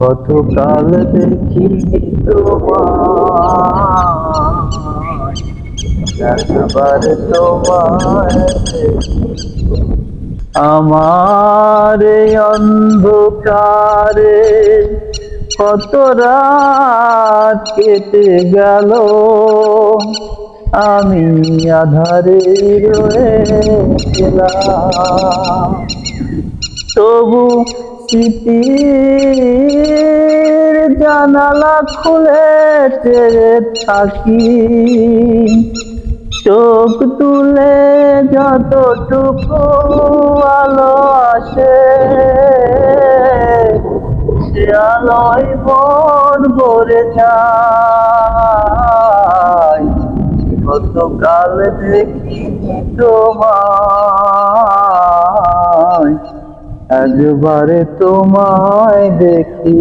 কতকাল দেখি তোমায় একবার তোমায় আমার অন্ধকারে কত রাত কেটে গেল। আমি আধারে রয়ে গেলাম। তবু স্মৃতির জানালা খুলে চেয়ে থাকি। চোখ তুলে যতটুকু আলো আসে, সে আলোয় মন ভরে যায়। গতকাল দেখি তোমায় একবারে তোমায় দেখি।